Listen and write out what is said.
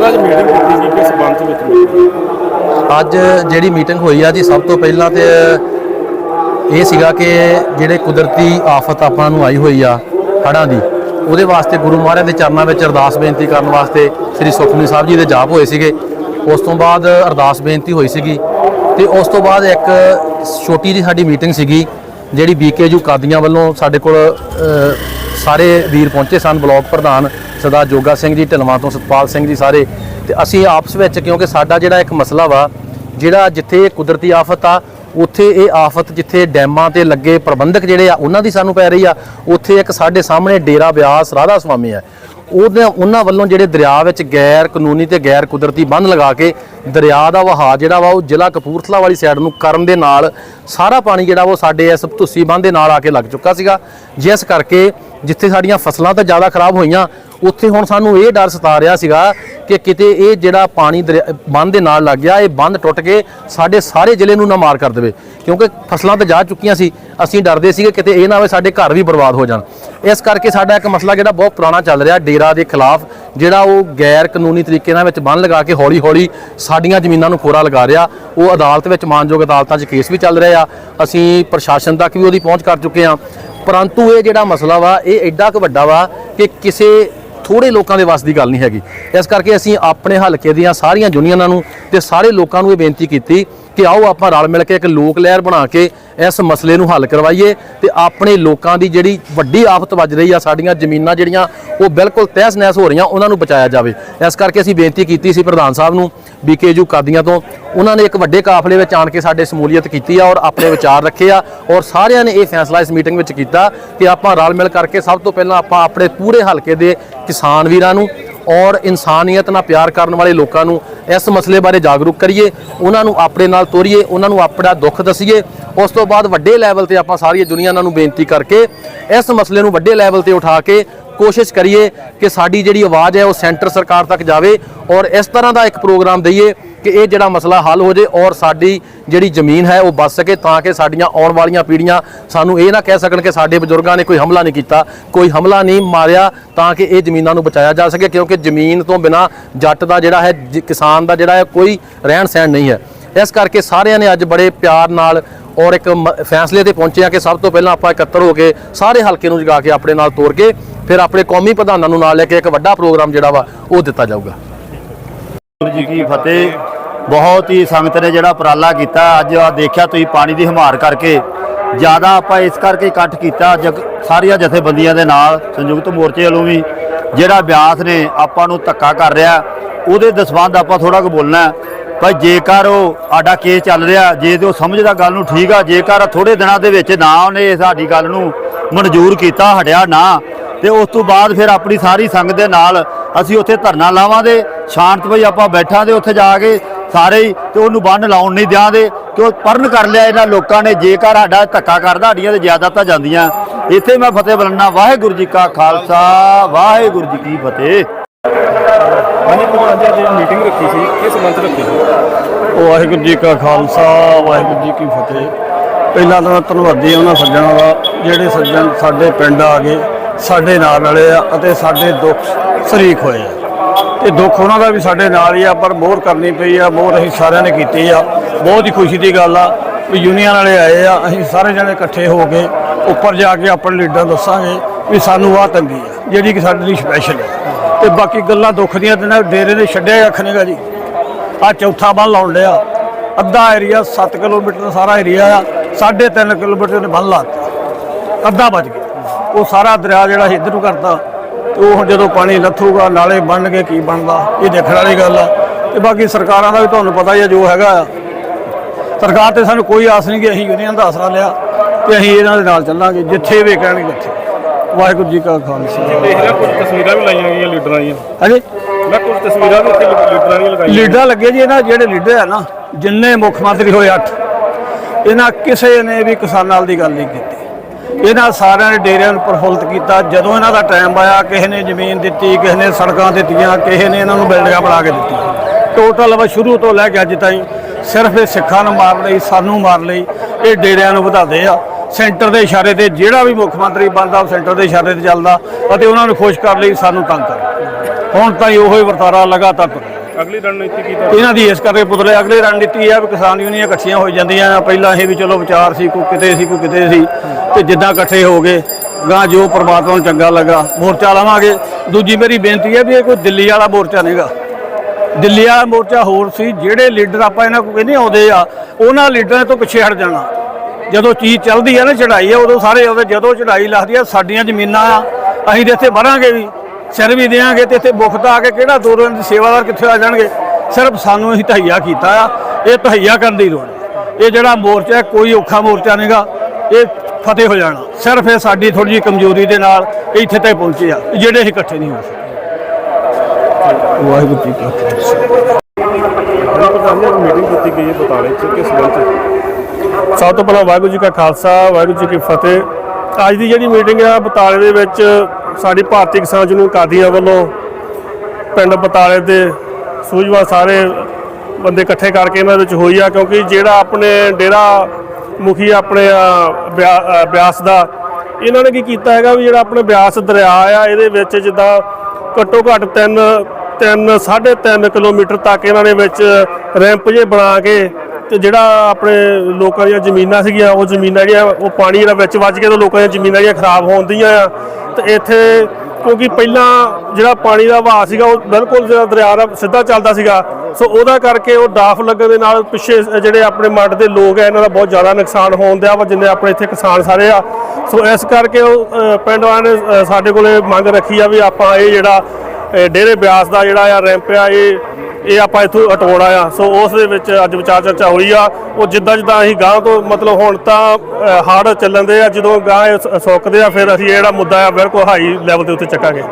Sir, ਅੱਜ meeting ਕੀਤੀ ਸੀ, ਕਿਸ ਸੰਬੰਧ ਵਿੱਚ meeting? ਅੱਜ ਜਿਹੜੀ ਮੀਟਿੰਗ ਹੋਈ ਆ ਜੀ, ਸਭ ਤੋਂ ਪਹਿਲਾਂ ਤੇ ਇਹ ਸੀਗਾ ਕਿ ਜਿਹੜੇ ਕੁਦਰਤੀ ਆਫਤ ਆਪਾਂ ਨੂੰ ਆਈ ਹੋਈ ਆ, ਹੜ੍ਹਾਂ ਦੀ, ਉਹਦੇ ਵਾਸਤੇ ਗੁਰੂ ਮਹਾਰਾਜ ਦੇ ਚਰਨਾਂ ਵਿੱਚ ਅਰਦਾਸ ਬੇਨਤੀ ਕਰਨ ਵਾਸਤੇ ਸ੍ਰੀ ਸੁਖਮਨੀ ਸਾਹਿਬ ਜੀ ਦੇ ਜਾਪ ਹੋਏ ਸੀਗੇ ਉਸ ਤੋਂ ਬਾਅਦ ਅਰਦਾਸ ਬੇਨਤੀ ਹੋਈ ਸੀਗੀ ਤੇ ਉਸ ਤੋਂ ਬਾਅਦ ਇੱਕ ਛੋਟੀ ਜਿਹੀ ਸਾਡੀ ਮੀਟਿੰਗ ਸੀਗੀ, ਜਿਹੜੀ ਬੀਕੇਯੂ ਕਾਦੀਆਂ ਵੱਲੋਂ ਸਾਡੇ ਕੋਲ ਸਾਰੇ ਵੀਰ ਪਹੁੰਚੇ ਸਨ, ਬਲਾਕ ਪ੍ਰਧਾਨ ਸਰਦਾਰ ਜੋਗਾ ਸਿੰਘ ਜੀ, ਢਲਵਾਂ ਤੋਂ ਸਤਪਾਲ ਸਿੰਘ ਜੀ ਸਾਰੇ। ਤੇ ਅਸੀਂ ਆਪਸ ਵਿੱਚ, ਕਿਉਂਕਿ ਸਾਡਾ ਜਿਹੜਾ ਇੱਕ ਮਸਲਾ ਵਾ, ਜਿਹੜਾ ਜਿੱਥੇ ਕੁਦਰਤੀ ਆਫਤ ਆ, ਉੱਥੇ ਇਹ ਆਫਤ ਜਿੱਥੇ ਡੈਮਾਂ ਤੇ ਲੱਗੇ ਪ੍ਰਬੰਧਕ ਜਿਹੜੇ ਆ, ਉਹਨਾਂ ਦੀ ਸਾਨੂੰ ਪੈ ਰਹੀ ਆ। ਉੱਥੇ ਇੱਕ ਸਾਡੇ ਸਾਹਮਣੇ ਡੇਰਾ ਬਿਆਸ ਰਾਧਾ ਸੁਆਮੀ ਆ ਉਹਦੇ, ਉਹਨਾਂ ਵੱਲੋਂ ਜਿਹੜੇ ਦਰਿਆ ਵਿੱਚ ਗੈਰ ਕਾਨੂੰਨੀ ਤੇ ਗੈਰ ਕੁਦਰਤੀ ਬੰਦ ਲਗਾ ਕੇ ਦਰਿਆ ਦਾ ਵਹਾਅ ਜਿਹੜਾ ਵਾ, ਉਹ ਜ਼ਿਲ੍ਹਾ ਕਪੂਰਥਲਾ ਵਾਲੀ ਸਾਈਡ ਨੂੰ ਕਰਨ ਦੇ ਨਾਲ ਸਾਰਾ ਪਾਣੀ ਜਿਹੜਾ ਵਾ, ਉਹ ਸਾਡੇ ਇਸ ਧੁੱਸੀ ਬੰਦ ਦੇ ਨਾਲ ਆ ਕੇ ਲੱਗ ਚੁੱਕਾ ਸੀਗਾ। ਜਿਸ ਕਰਕੇ ਜਿੱਥੇ ਸਾਡੀਆਂ ਫਸਲਾਂ ਤਾਂ ਜ਼ਿਆਦਾ ਖਰਾਬ ਹੋਈਆਂ, ਉੱਥੇ ਹੁਣ ਸਾਨੂੰ ਇਹ ਡਰ ਸਤਾ ਰਿਹਾ ਸੀਗਾ ਕਿ ਕਿਤੇ ਇਹ ਜਿਹੜਾ ਪਾਣੀ ਦਰਿਆ- ਬੰਦ ਦੇ ਨਾਲ ਲੱਗ ਗਿਆ, ਇਹ ਬੰਦ ਟੁੱਟ ਕੇ ਸਾਡੇ ਸਾਰੇ ਜ਼ਿਲ੍ਹੇ ਨੂੰ ਨਾ ਮਾਰ ਕਰ ਦੇਵੇ। ਕਿਉਂਕਿ ਫਸਲਾਂ ਤਾਂ ਜਾ ਚੁੱਕੀਆਂ ਸੀ, ਅਸੀਂ ਡਰਦੇ ਸੀਗੇ ਕਿਤੇ ਇਹ ਨਾ ਹੋਵੇ ਸਾਡੇ ਘਰ ਵੀ ਬਰਬਾਦ ਹੋ ਜਾਣ। ਇਸ ਕਰਕੇ ਸਾਡਾ ਇੱਕ ਮਸਲਾ ਜਿਹੜਾ ਬਹੁਤ ਪੁਰਾਣਾ ਚੱਲ ਰਿਹਾ ਡੇਰਾ ਦੇ ਖਿਲਾਫ, ਜਿਹੜਾ ਉਹ ਗੈਰ ਕਾਨੂੰਨੀ ਤਰੀਕੇ ਨਾਲ ਵਿੱਚ ਬੰਨ ਲਗਾ ਕੇ ਹੌਲੀ ਹੌਲੀ ਸਾਡੀਆਂ ਜ਼ਮੀਨਾਂ ਨੂੰ ਖੋਰਾ ਲਗਾ ਰਿਹਾ। ਉਹ ਅਦਾਲਤ ਵਿੱਚ ਮਾਨਯੋਗ ਅਦਾਲਤਾਂ 'ਚ ਕੇਸ ਵੀ ਚੱਲ ਰਿਹਾ ਅਸੀਂ ਪ੍ਰਸ਼ਾਸਨ ਤੱਕ ਵੀ ਉਹਦੀ ਪਹੁੰਚ ਕਰ ਚੁੱਕੇ ਹਾਂ। ਪਰੰਤੂ ਇਹ ਜਿਹੜਾ ਮਸਲਾ ਵਾ ਇਹ ਐਡਾ ਕੁ ਵੱਡਾ ਵਾ ਕਿ ਕਿਸੇ ਥੋੜੇ ਲੋਕਾਂ ਦੇ ਵੱਸ ਦੀ ਗੱਲ ਨਹੀਂ ਹੈਗੀ। ਇਸ ਕਰਕੇ ਅਸੀਂ ਆਪਣੇ ਹਲਕੇ ਦੀਆਂ ਸਾਰੀਆਂ ਯੂਨੀਅਨਾਂ ਨੂੰ ਤੇ ਸਾਰੇ ਲੋਕਾਂ ਨੂੰ ਇਹ ਬੇਨਤੀ ਕੀਤੀ ਕਿ ਆਓ ਆਪਾਂ ਰਲ ਮਿਲ ਕੇ ਇੱਕ ਲੋਕ ਲਹਿਰ ਬਣਾ ਕੇ ਇਸ ਮਸਲੇ ਨੂੰ ਹੱਲ ਕਰਵਾਈਏ ਤੇ ਆਪਣੇ ਲੋਕਾਂ ਦੀ ਜਿਹੜੀ ਵੱਡੀ ਆਫਤ ਵੱਜ ਰਹੀ ਆ, ਸਾਡੀਆਂ ਜ਼ਮੀਨਾਂ ਜਿਹੜੀਆਂ, ਉਹ ਬਿਲਕੁਲ ਤਹਿਸ ਨਹਿਸ ਹੋ ਰਹੀਆਂ, ਉਹਨਾਂ ਨੂੰ ਬਚਾਇਆ ਜਾਵੇ। ਇਸ ਕਰਕੇ ਅਸੀਂ ਬੇਨਤੀ ਕੀਤੀ ਸੀ ਪ੍ਰਧਾਨ ਸਾਹਿਬ ਨੂੰ ਬੀਕੇਯੂ ਕਾਦੀਆਂ ਤੋਂ, ਉਹਨਾਂ ਨੇ ਇੱਕ ਵੱਡੇ ਕਾਫਲੇ ਵਿੱਚ ਆਣ ਕੇ ਸਾਡੇ ਸਮੂਲੀਅਤ ਕੀਤੀ ਆ ਔਰ ਆਪਣੇ ਵਿਚਾਰ ਰੱਖੇ ਆ ਔਰ ਸਾਰਿਆਂ ਨੇ ਇਹ ਫੈਸਲਾ ਇਸ ਮੀਟਿੰਗ ਵਿੱਚ ਕੀਤਾ ਕਿ ਆਪਾਂ ਰਲ ਮਿਲ ਕਰਕੇ ਸਭ ਤੋਂ ਪਹਿਲਾਂ ਆਪਾਂ ਆਪਣੇ ਪੂਰੇ ਹਲਕੇ ਦੇ ਕਿਸਾਨ ਵੀਰਾਂ ਨੂੰ ਔਰ ਇਨਸਾਨੀਅਤ ਨਾਲ ਪਿਆਰ ਕਰਨ ਵਾਲੇ ਲੋਕਾਂ ਨੂੰ ਇਸ ਮਸਲੇ ਬਾਰੇ ਜਾਗਰੂਕ ਕਰੀਏ, ਉਹਨਾਂ ਨੂੰ ਆਪਣੇ ਨਾਲ ਤੋਰੀਏ, ਉਹਨਾਂ ਨੂੰ ਆਪਣਾ ਦੁੱਖ ਦਸੀਏ। ਉਸ ਤੋਂ ਬਾਅਦ ਵੱਡੇ ਲੈਵਲ ਤੇ ਆਪਾਂ ਸਾਰੀਆਂ ਦੁਨੀਆ ਨੂੰ ਬੇਨਤੀ ਕਰਕੇ ਇਸ ਮਸਲੇ ਨੂੰ ਵੱਡੇ ਲੈਵਲ ਤੇ ਉਠਾ ਕੇ ਕੋਸ਼ਿਸ਼ ਕਰੀਏ ਕਿ ਸਾਡੀ ਜਿਹੜੀ ਆਵਾਜ਼ ਹੈ ਉਹ ਸੈਂਟਰ ਸਰਕਾਰ ਤੱਕ ਜਾਵੇ ਔਰ ਇਸ ਤਰ੍ਹਾਂ ਦਾ ਇੱਕ ਪ੍ਰੋਗਰਾਮ ਦਈਏ ਕਿ ਇਹ ਜਿਹੜਾ ਮਸਲਾ ਹੱਲ ਹੋ ਜੇ ਔਰ ਸਾਡੀ ਜਿਹੜੀ ਜ਼ਮੀਨ ਹੈ ਉਹ ਬਚ ਸਕੇ ਤਾਂ ਕਿ ਸਾਡੀਆਂ ਆਉਣ ਵਾਲੀਆਂ ਪੀੜ੍ਹੀਆਂ ਸਾਨੂੰ ਇਹ ਨਾ ਕਹਿ ਸਕਣ ਕਿ ਸਾਡੇ ਬਜ਼ੁਰਗਾਂ ਨੇ ਕੋਈ ਹਮਲਾ ਨਹੀਂ ਕੀਤਾ, ਕੋਈ ਹਮਲਾ ਨਹੀਂ ਮਾਰਿਆ ਤਾਂ ਕਿ ਇਹ ਜ਼ਮੀਨਾਂ ਨੂੰ ਬਚਾਇਆ ਜਾ ਸਕੇ ਕਿਉਂਕਿ ਜ਼ਮੀਨ ਤੋਂ ਬਿਨਾ ਜੱਟ ਦਾ ਜਿਹੜਾ ਹੈ, ਜ- ਕਿਸਾਨ ਦਾ ਜਿਹੜਾ ਹੈ ਕੋਈ ਰਹਿਣ ਸਹਿਣ ਨਹੀਂ ਹੈ। ਇਸ ਕਰਕੇ ਸਾਰਿਆਂ ਨੇ ਅੱਜ ਬੜੇ ਪਿਆਰ ਨਾਲ ਔਰ ਇੱਕ ਮ- ਫੈਸਲੇ ਤੇ ਪਹੁੰਚੇ ਆ ਕਿ ਸਭ ਤੋਂ ਪਹਿਲਾਂ ਆਪਾਂ ਇਕੱਤਰ ਹੋ ਕੇ ਸਾਰੇ ਹਲਕੇ ਨੂੰ ਜਗਾ ਕੇ ਆਪਣੇ ਨਾਲ ਤੋਰ ਕੇ ਫਿਰ ਆਪਣੇ ਕੌਮੀ ਪ੍ਰਧਾਨਾਂ ਨੂੰ ਨਾਲ ਲੈ ਕੇ ਇੱਕ ਵੱਡਾ ਪ੍ਰੋਗਰਾਮ ਜਿਹੜਾ ਵਾ ਉਹ ਦਿੱਤਾ ਜਾਊਗਾ। ਜੀ ਕੀ ਫਤਿਹ। ਬਹੁਤ ਹੀ ਸੰਗਤ ਨੇ ਜਿਹੜਾ ਉਪਰਾਲਾ ਕੀਤਾ। ਅੱਜ ਆ ਦੇਖਿਆ ਤੁਸੀਂ ਪਾਣੀ ਦੀ ਹਮਾਰ ਕਰਕੇ। ਜ਼ਿਆਦਾ ਆਪਾਂ ਇਸ ਕਰਕੇ ਇਕੱਠ ਕੀਤਾ। ਜਗ ਸਾਰੀਆਂ ਜਥੇਬੰਦੀਆਂ ਦੇ ਨਾਲ, ਸੰਯੁਕਤ ਮੋਰਚੇ ਵੱਲੋਂ ਵੀ ਜਿਹੜਾ ਬਿਆਸ ਨੇ, ਆਪਾਂ ਨੂੰ ਧੱਕਾ ਕਰ ਰਿਹਾ। ਉਹਦੇ ਦਸਵੰਦ ਆਪਾਂ ਥੋੜਾ ਕੁ ਬੋਲਣਾ। ਭਾਈ ਜੇਕਰ ਉਹ ਸਾਡਾ ਕੇਸ ਚੱਲ ਰਿਹਾ, ਜੇ ਤੇ ਉਹ ਸਮਝਦਾ ਗੱਲ ਨੂੰ ਠੀਕ ਆ, ਜੇਕਰ ਥੋੜੇ ਦਿਨਾਂ ਦੇ ਵਿੱਚ ਨਾ ਉਹਨੇ ਸਾਡੀ ਗੱਲ ਨੂੰ ਮਨਜ਼ੂਰ ਕੀਤਾ, ਹਟਿਆ ਨਾ, ਤੇ ਉਸ ਤੋਂ ਬਾਅਦ ਫਿਰ ਆਪਣੀ ਸਾਰੀ ਸੰਗਤ ਦੇ ਨਾਲ ਅਸੀਂ ਉੱਥੇ ਧਰਨਾ ਲਾਵਾਂਗੇ, ਸ਼ਾਂਤ ਭਾਈ ਆਪਾਂ ਬੈਠਾਂਗੇ ਉੱਥੇ ਜਾ ਕੇ ਸਾਰੇ ਹੀ, ਤੇ ਉਹਨੂੰ ਬੰਨ ਲਾਉਣ ਨਹੀਂ ਦਿਆਂਗੇ ਕਿ ਉਹ ਪਰਨ ਕਰ ਲਿਆ ਇਹਨਾਂ ਲੋਕਾਂ ਨੇ, ਜੇਕਰ ਸਾਡਾ ਧੱਕਾ ਕਰਦਾ, ਸਾਡੀਆਂ ਤੇ ਜ਼ਿਆਦਾਤਾਂ ਜਾਂਦੀਆਂ। ਇੱਥੇ ਮੈਂ ਫਤਿਹ ਬਲਣਾ ਵਾਹਿਗੁਰੂ ਜੀ ਕਾ ਖਾਲਸਾ, ਵਾਹਿਗੁਰੂ ਜੀ ਕੀ ਫਤਿਹ। ਹਾਂਜੀ ਪ੍ਰਧਾਨ ਅੱਜ ਮੀਟਿੰਗ ਰੱਖੀ ਸੀ, ਕਿਸ ਸੰਬੰਧ ਰੱਖੀ ਸੀ? ਵਾਹਿਗੁਰੂ ਜੀ ਕਾ ਖਾਲਸਾ, ਵਾਹਿਗੁਰੂ ਜੀ ਕੀ ਫਤਿਹ। ਪਹਿਲਾਂ ਤਾਂ ਮੈਂ ਧੰਨਵਾਦੀ ਉਹਨਾਂ ਸੱਜਣਾਂ ਦਾ, ਜਿਹੜੇ ਸੱਜਣ ਸਾਡੇ ਪਿੰਡ ਆ ਗਏ, ਸਾਡੇ ਨਾਲ ਰਲੇ ਆ ਅਤੇ ਸਾਡੇ ਦੁੱਖ ਸ਼ਰੀਕ ਹੋਏ ਆ। ਤੇ ਦੁੱਖ ਉਹਨਾਂ ਦਾ ਵੀ ਸਾਡੇ ਨਾਲ ਹੀ ਆ, ਪਰ ਮੋਹਰ ਕਰਨੀ ਪਈ ਆ ਮੋਹਰ ਅਸੀਂ ਸਾਰਿਆਂ ਨੇ ਕੀਤੀ ਆ। ਬਹੁਤ ਹੀ ਖੁਸ਼ੀ ਦੀ ਗੱਲ ਆ ਵੀ ਯੂਨੀਅਨ ਵਾਲੇ ਆਏ ਆ, ਅਸੀਂ ਸਾਰੇ ਜਣੇ ਇਕੱਠੇ ਹੋ ਕੇ ਉੱਪਰ ਜਾ ਕੇ ਆਪਣੇ ਲੀਡਰਾਂ ਦੱਸਾਂਗੇ ਵੀ ਸਾਨੂੰ ਆਹ ਤੰਗੀ ਆ, ਜਿਹੜੀ ਕਿ ਸਾਡੇ ਲਈ ਸਪੈਸ਼ਲ ਹੈ ਤੇ ਬਾਕੀ ਗੱਲਾਂ ਦੁੱਖ ਦੀਆਂ ਤੇ ਨਾ ਡੇਰੇ ਨੇ ਛੱਡਿਆ ਕੱਖ ਨਹੀਂਗਾ ਜੀ। ਆ ਚੌਥਾ ਬੰਨ ਲਾਉਣ ਲਿਆ ਅੱਧਾ ਏਰੀਆ 7 ਕਿਲੋਮੀਟਰ ਦਾ ਸਾਰਾ ਏਰੀਆ ਆ 3.5 ਕਿਲੋਮੀਟਰ ਨੇ ਬੰਨ ਲਾਤਾ ਅੱਧਾ ਬਚ ਗਿਆ। ਉਹ ਸਾਰਾ ਦਰਿਆ ਜਿਹੜਾ ਸੀ ਇੱਧਰ ਨੂੰ ਕਰਤਾ। ਤੇ ਉਹ ਹੁਣ ਜਦੋਂ ਪਾਣੀ ਲੱਥੂਗਾ, ਨਾਲੇ ਬਣਨਗੇ ਕੀ ਬਣਦਾ, ਇਹ ਦੇਖਣ ਵਾਲੀ ਗੱਲ ਆ। ਤੇ ਬਾਕੀ ਸਰਕਾਰਾਂ ਦਾ ਵੀ ਤੁਹਾਨੂੰ ਪਤਾ ਹੀ ਆ, ਜੋ ਹੈਗਾ ਆ। ਸਰਕਾਰ ਤੇ ਸਾਨੂੰ ਕੋਈ ਆਸ ਨਹੀਂ ਕਿ ਅਸੀਂ ਯੂਨੀਅਨ ਦਾ ਆਸਰਾ ਲਿਆ ਤੇ ਅਸੀਂ ਇਹਨਾਂ ਦੇ ਨਾਲ ਚੱਲਾਂਗੇ, ਜਿੱਥੇ ਵੀ ਕਹਿਣਗੇ ਉੱਥੇ। ਵਾਹਿਗੁਰੂ ਜੀ ਕਾ ਖਾਲਸਾ। ਦੇਖ ਰਿਹਾ ਕੁਝ ਤਸਵੀਰਾਂ ਵੀ ਲਾਈਆਂ ਗਈਆਂ ਲੀਡਰਾਂ ਦੀਆਂ। ਹਾਂਜੀ? ਮੈਂ ਕੁਝ ਤਸਵੀਰਾਂ ਵੀ ਇੱਥੇ ਲੀਡਰਾਂ ਦੀਆਂ ਲਗਾਈਆਂ ਲੀਡਰ ਲੱਗੇ ਜੀ ਇਹਨਾਂ ਜਿਹੜੇ ਲੀਡਰ ਆ ਨਾ ਜਿੰਨੇ ਮੁੱਖ ਮੰਤਰੀ ਹੋਏ ਅੱਠ ਇਹਨਾਂ ਕਿਸੇ ਨੇ ਵੀ ਕਿਸਾਨਾਂ ਨਾਲ ਦੀ ਗੱਲ ਨਹੀਂ ਕੀਤੀ। ਇਹਨਾਂ ਸਾਰਿਆਂ ਨੇ ਡੇਰਿਆਂ ਨੂੰ ਪ੍ਰਫੁੱਲਤ ਕੀਤਾ। ਜਦੋਂ ਇਹਨਾਂ ਦਾ ਟਾਈਮ ਆਇਆ ਕਿਸੇ ਨੇ ਜ਼ਮੀਨ ਦਿੱਤੀ ਕਿਸੇ ਨੇ ਸੜਕਾਂ ਦਿੱਤੀਆਂ ਕਿਸੇ ਨੇ ਇਹਨਾਂ ਨੂੰ ਬਿਲਡਿੰਗਾਂ ਬਣਾ ਕੇ ਦਿੱਤੀਆਂ। ਟੋਟਲ ਵਾ ਸ਼ੁਰੂ ਤੋਂ ਲੈ ਕੇ ਅੱਜ ਤਾਈਂ ਸਿਰਫ ਇਹ ਸਿੱਖਾਂ ਨੂੰ ਮਾਰ ਲਈ ਸਾਨੂੰ ਮਾਰ ਲਈ ਇਹ ਡੇਰਿਆਂ ਨੂੰ ਵਧਾਦੇ ਆ। ਸੈਂਟਰ ਦੇ ਇਸ਼ਾਰੇ ਤੇ ਜਿਹੜਾ ਵੀ ਮੁੱਖ ਮੰਤਰੀ ਬਣਦਾ ਉਹ ਸੈਂਟਰ ਦੇ ਇਸ਼ਾਰੇ ਤੇ ਚੱਲਦਾ ਅਤੇ ਉਹਨਾਂ ਨੂੰ ਖੁਸ਼ ਕਰ ਲਈ ਸਾਨੂੰ ਤੰਗ ਕਰ ਹੁਣ ਤਾਂ ਉਹੋ ਹੀ ਵਰਤਾਰਾ ਲਗਾਤਾਰ ਅਗਲੀ ਰਣਨੀਤੀ ਕੀ ਤਾਂ ਇਹਨਾਂ ਦੀ ਇਸ ਕਰਕੇ ਪੁਤਲੇ ਅਗਲੀ ਰਣਨੀਤੀ ਇਹ ਆ ਵੀ ਕਿਸਾਨ ਯੂਨੀਅਨ ਇਕੱਠੀਆਂ ਹੋ ਜਾਂਦੀਆਂ ਪਹਿਲਾਂ ਇਹ ਵੀ ਚਲੋ ਵਿਚਾਰ ਸੀ ਕੋਈ ਕਿਤੇ ਸੀ ਕੋਈ ਕਿਤੇ ਸੀ। ਤੇ ਜਿੱਦਾਂ ਇਕੱਠੇ ਹੋ ਗਏ ਗਾਂ ਜੋ ਪ੍ਰਮਾਤਮਾ ਨੂੰ ਚੰਗਾ ਲੱਗਾ ਮੋਰਚਾ ਲਾਵਾਂਗੇ। ਦੂਜੀ ਮੇਰੀ ਬੇਨਤੀ ਹੈ ਵੀ ਇਹ ਕੋਈ ਦਿੱਲੀ ਵਾਲਾ ਮੋਰਚਾ ਨਹੀਂਗਾ। ਦਿੱਲੀ ਵਾਲਾ ਮੋਰਚਾ ਹੋਰ ਸੀ ਜਿਹੜੇ ਲੀਡਰ ਆਪਾਂ ਇਹਨਾਂ ਕੋਲ ਕਹਿੰਦੇ ਆਉਂਦੇ ਆ ਉਹਨਾਂ ਲੀਡਰਾਂ ਤੋਂ ਪਿੱਛੇ ਹਟ ਜਾਣਾ। ਜਦੋਂ ਚੀਜ਼ ਚੱਲਦੀ ਆ ਨਾ ਚੜਾਈ ਆ ਉਦੋਂ ਸਾਰੇ ਆਉਂਦੇ ਜਦੋਂ ਚੜਾਈ ਲੱਗਦੀ ਆ ਸਾਡੀਆਂ ਜ਼ਮੀਨਾਂ ਆ ਅਸੀਂ ਤੇ ਇੱਥੇ ਮਰਾਂਗੇ ਵੀ ਸਿਰ ਵੀ ਦੇਾਂਗੇ ਤੇ ਇੱਥੇ ਮੁਫਤ ਆ ਕੇ ਕਿਹੜਾ ਦੋ ਦਿਨ ਦੇ ਸੇਵਾਦਾਰ ਕਿੱਥੇ ਆ ਜਾਣਗੇ? ਸਿਰਫ ਸਾਨੂੰ ਅਸੀਂ ਤਹਈਆ ਕੀਤਾ ਆ ਇਹ ਤਹਈਆ ਕਰਨ ਦੀ ਲੋੜ ਹੈ। ਇਹ ਜਿਹੜਾ ਮੋਰਚਾ ਹੈ, ਕੋਈ ਔਖਾ ਮੋਰਚਾ ਨਹੀਂਗਾ ਇਹ ਫਤਿਹ ਹੋ ਜਾਣਾ। ਸਿਰਫ ਇਹ ਸਾਡੀ ਥੋੜੀ ਜਿਹੀ ਕਮਜ਼ੋਰੀ ਦੇ ਨਾਲ ਇੱਥੇ ਤੱਕ ਪਹੁੰਚੇ ਆ ਜਿਹੜੇ ਅਸੀਂ ਇਕੱਠੇ ਨਹੀਂ ਹੋ ਸਕਦੇ ਵਾਹਿਗੁਰੂ ਜੀ ਕਾ ਖਾਲਸਾ। ਮੀਟਿੰਗ ਕੀਤੀ ਗਈ ਹੈ ਬਤਾਲੇ ਚ ਕਿਸ ਸੰਬੰਧ ਚ? ਸਭ ਤੋਂ ਪਹਿਲਾਂ ਵਾਹਿਗੁਰੂ ਜੀ ਕਾ ਖਾਲਸਾ, ਵਾਹਿਗੁਰੂ ਜੀ ਕੀ ਫਤਿਹ। ਅੱਜ ਦੀ ਜਿਹੜੀ ਮੀਟਿੰਗ ਆ ਬਤਾਲੇ ਦੇ ਵਿੱਚ ਸਾਡੀ ਭਾਰਤੀ ਕਿਸਾਨ ਯੂਨੀਅਨ ਕਾਦੀਆਂ ਵੱਲੋਂ ਪਿੰਡ ਬਤਾਲੇ ਦੇ ਸੂਝਵਾਨ ਸਾਰੇ ਬੰਦੇ ਇਕੱਠੇ ਕਰਕੇ ਇਹਨਾਂ ਵਿੱਚ ਹੋਈ ਆ, ਕਿਉਂਕਿ ਜਿਹੜਾ ਆਪਣੇ ਡੇਰਾ ਮੁਖੀ ਆਪਣੇ ਬਿਆ- ਬਿਆਸ ਦਾ, ਇਹਨਾਂ ਨੇ ਕੀ ਕੀਤਾ ਹੈਗਾ ਵੀ ਜਿਹੜਾ ਆਪਣੇ ਬਿਆਸ ਦਰਿਆ ਆ, ਇਹਦੇ ਵਿੱਚ ਜਿੱਦਾਂ ਘੱਟੋ ਘੱਟ 3 3 3.5 ਕਿਲੋਮੀਟਰ ਤੱਕ ਇਹਨਾਂ ਨੇ ਵਿੱਚ ਰੈਂਪ ਜੇ ਬਣਾ ਕੇ ਤੇ ਜਿਹੜਾ ਆਪਣੇ ਲੋਕਾਂ ਦੀਆਂ ਜ਼ਮੀਨਾਂ ਸੀਗੀਆਂ, ਉਹ ਜ਼ਮੀਨਾਂ ਜਿਹੜੀਆਂ, ਉਹ ਪਾਣੀ ਜਿਹੜਾ ਵਿੱਚ ਵੱਜ ਕੇ ਤੇ ਲੋਕਾਂ ਦੀਆਂ ਜ਼ਮੀਨਾਂ ਜਿਹੜੀਆਂ ਖਰਾਬ ਹੋਣਦੀਆਂ ਆ। ਤੇ ਇੱਥੇ ਕਿਉਂਕਿ ਪਹਿਲਾਂ ਜਿਹੜਾ ਪਾਣੀ ਦਾ ਵਹਾਅ ਸੀਗਾ, ਉਹ ਬਿਲਕੁਲ ਜਿਹੜਾ ਦਰਿਆ ਦਾ ਸਿੱਧਾ ਚੱਲਦਾ ਸੀਗਾ। ਸੋ ਉਹਦਾ ਕਰਕੇ ਉਹ ਡਾਫ ਲੱਗਣ ਦੇ ਨਾਲ ਪਿੱਛੇ ਜਿਹੜੇ ਆਪਣੇ ਮੱਡ ਦੇ ਲੋਕ ਆ, ਇਹਨਾਂ ਦਾ ਬਹੁਤ ਜ਼ਿਆਦਾ ਨੁਕਸਾਨ ਹੋਣ ਦਿਆ ਵਾ, ਜਿੰਨੇ ਆਪਣੇ ਇੱਥੇ ਕਿਸਾਨ ਸਾਰੇ ਆ। ਸੋ ਇਸ ਕਰਕੇ ਉਹ ਪਿੰਡ ਵਾਲਿਆਂ ਨੇ ਸਾਡੇ ਕੋਲੇ ਮੰਗ ਰੱਖੀ ਆ ਵੀ ਆਪਾਂ ਇਹ ਜਿਹੜਾ ਡੇਰੇ ਬਿਆਸ ਦਾ ਜਿਹੜਾ ਆ, ਰੈਂਪ ਆ, ਇਹ ਇਹ ਆਪਾਂ ਇੱਥੋਂ ਹਟਾਉਣਾ ਆ ਸੋ ਉਸ ਦੇ ਵਿੱਚ ਅੱਜ ਵਿਚਾਰ ਚਰਚਾ ਹੋਈ ਆ। ਉਹ ਜਿੱਦਾਂ ਜਿੱਦਾਂ ਅਸੀਂ ਗਾਂ ਤੋਂ ਮਤਲਬ ਹੁਣ ਤਾਂ ਹਾਰਡ ਚੱਲਣ ਦੇ ਆ, ਜਦੋਂ ਗਾਂ ਸੌਕਦੇ ਆ, ਫਿਰ ਅਸੀਂ ਇਹ ਜਿਹੜਾ ਮੁੱਦਾ ਆ, ਬਿਲਕੁਲ ਹਾਈ ਲੈਵਲ ਦੇ ਉੱਤੇ ਚੱਕਾਂਗੇ।